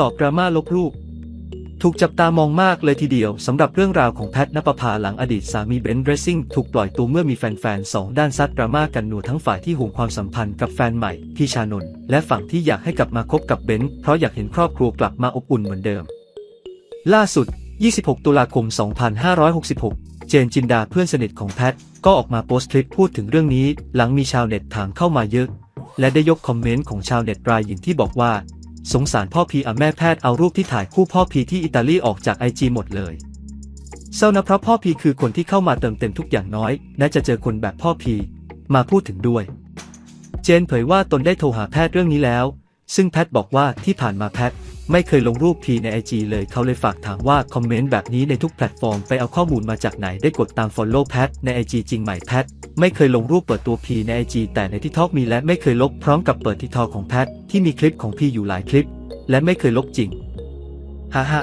ตอบดราม่าลบรูป ถูกจับตามองมากเลยทีเดียวสำหรับเรื่องราวของแพทนปภาหลังอดีตสามีเบนซ์เรซซิ่งถูกปล่อยตัวเมื่อมีแฟนๆสองด้านซัดดราม่ากันหนัวทั้งฝ่ายที่ห่วงความสัมพันธ์กับแฟนใหม่พี่ชานนท์และฝั่งที่อยากให้กลับมาคบกับเบนเพราะอยากเห็นครอบครัวกลับมาอบอุ่นเหมือนเดิม ล่าสุด 26 ตุลาคม 2566เจนจินดาเพื่อนสนิทของแพท ก็ออกมาโพสต์คลิปพูดถึงเรื่องนี้ หลังมีชาวเน็ตถามเข้ามาเยอะ และได้ยกคอมเมนต์ของชาวเน็ตรายหญิงที่บอกว่า สงสารพ่อพีอะแม่แพทย์เอารูปที่ถ่ายคู่พ่อพีที่อิตาลีออกจากไอจีหมดเลยเศร้านะเพราะพ่อพีคือคนที่เข้ามาเติมเต็มทุกอย่างน้อยและจะเจอคนแบบพ่อพีมาพูดถึงด้วย เจนเผยว่าตนได้โทรหาแพทย์เรื่องนี้แล้ว ซึ่งแพทย์บอกว่าที่ผ่านมาแพทย์ ไม่เคยลงรูปพีในไอจเลยเขาเลยฝากถามว่าคอมเมนต์แบบนี้ในทุกแพลตฟอร์มไปเอาข้อมูลมาจากไหนได้กดตาม Follow แพทในไอจจริงไหมแพทไม่เคยลงรูปเปิดตัวพีในไอจแต่ในที่ทอกมีและไม่เคยลบพร้อมกับเปิดที่ทอของแพทที่มีคลิปของพีอยู่หลายคลิป และไม่เคยลบจริงฮ่าฮ่า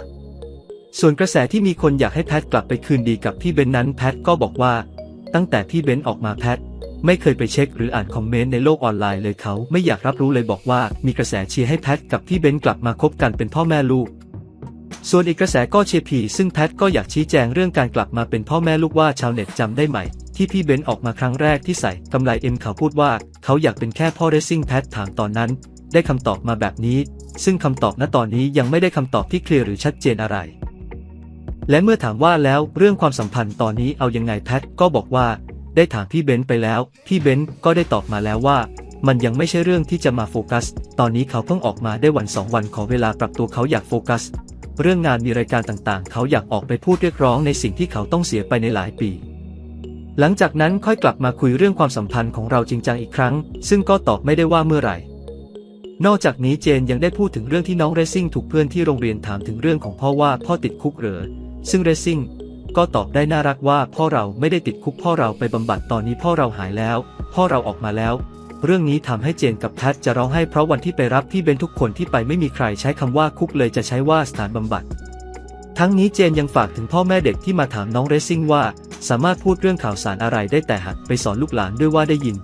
ส่วนกระแสที่มีคนอยากให้แพทกลับไปคืนดีกับพี่เบนนั้นแพทก็บอกว่า ตั้งแต่พี่เบนออกมาแพท ไม่เคยไปเช็คหรืออ่านคอมเมนต์ในโลกออนไลน์เลยเขาไม่อยากรับรู้เลยบอกว่า มีกระแสเชียร์ให้แพทกับพี่เบนกลับมาคบกันเป็นพ่อแม่ลูก ส่วนอีกกระแสก็เชียร์พีซึ่งแพทก็อยากชี้แจงเรื่องการกลับมาเป็นพ่อแม่ลูกว่าชาวเน็ตจำได้ไหมที่พี่เบนออกมาครั้งแรกที่ใส่กำไรเอ็มเขาพูดว่า เขาอยากเป็นแค่พ่อเรซซิ่งแพทถามตอนนั้น ได้คำตอบมาแบบนี้ ซึ่งคำตอบณตอนนี้ยังไม่ได้คำตอบที่เคลียร์หรือชัดเจนอะไร และเมื่อถามว่าแล้วเรื่องความสัมพันธ์ตอนนี้เอายังไงแพทก็บอกว่า ได้ถามพี่เบนซ์ไปแล้ว พี่เบนซ์ก็ได้ตอบมาแล้วว่า มันยังไม่ใช่เรื่องที่จะมาโฟกัส ตอนนี้เขาเพิ่งออกมาได้วันสองวันขอเวลาปรับตัวเขาอยากโฟกัส เรื่องงานมีรายการต่างๆ เขาอยากออกไปพูดเรียกร้องในสิ่งที่เขาต้องเสียไปในหลายปี หลังจากนั้นค่อยกลับมาคุยเรื่องความสัมพันธ์ของเราจริงจังอีกครั้ง ซึ่งก็ตอบไม่ได้ว่าเมื่อไหร่ นอกจากนี้เจนยังได้พูดถึงเรื่องที่น้องเรซซิ่งถูกเพื่อนที่โรงเรียนถามถึงเรื่องของพ่อว่าพ่อติดคุกเหรอซึ่งเรซซิ่ง ก็ตอบได้น่ารักว่าพ่อเราไม่ได้ติดคุกพ่อเราไปบำบัดตอนนี้พ่อเราหายแล้ว พ่อเราออกมาแล้ว เรื่องนี้ทำให้เจนกับแพทจะร้องไห้เพราะวันที่ไปรับพี่เบนทุกคนที่ไปไม่มีใครใช้คำว่าคุกเลยจะใช้ว่าสถานบำบัด ทั้งนี้เจนยังฝากถึงพ่อแม่เด็กที่มาถามน้องเรซซิ่งว่า สามารถพูดเรื่องข่าวสารอะไรได้แต่หัดไปสอนลูกหลานด้วยว่าได้ยิน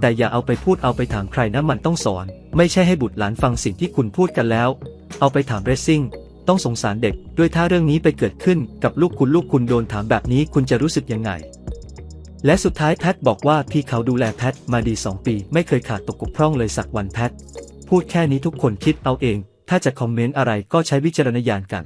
แต่อย่าเอาไปพูดเอาไปถามใครนะมันต้องสอน ไม่ใช่ให้บุตรหลานฟังสิ่งที่คุณพูดกันแล้ว เอาไปถามเรซิ่ง ต้องสงสารเด็ก ด้วยถ้าเรื่องนี้ไปเกิดขึ้นกับลูกคุณลูกคุณโดนถามแบบนี้คุณจะรู้สึกยังไง และสุดท้ายแพทบอกว่าพี่เขาดูแลแพทมาดี 2 ปี ไม่เคยขาดตกบกพร่องเลยสักวันแพทพูดแค่นี้ทุกคนคิดเอาเอง ถ้าจะคอมเมนต์อะไรก็ใช้วิจารณญาณกัน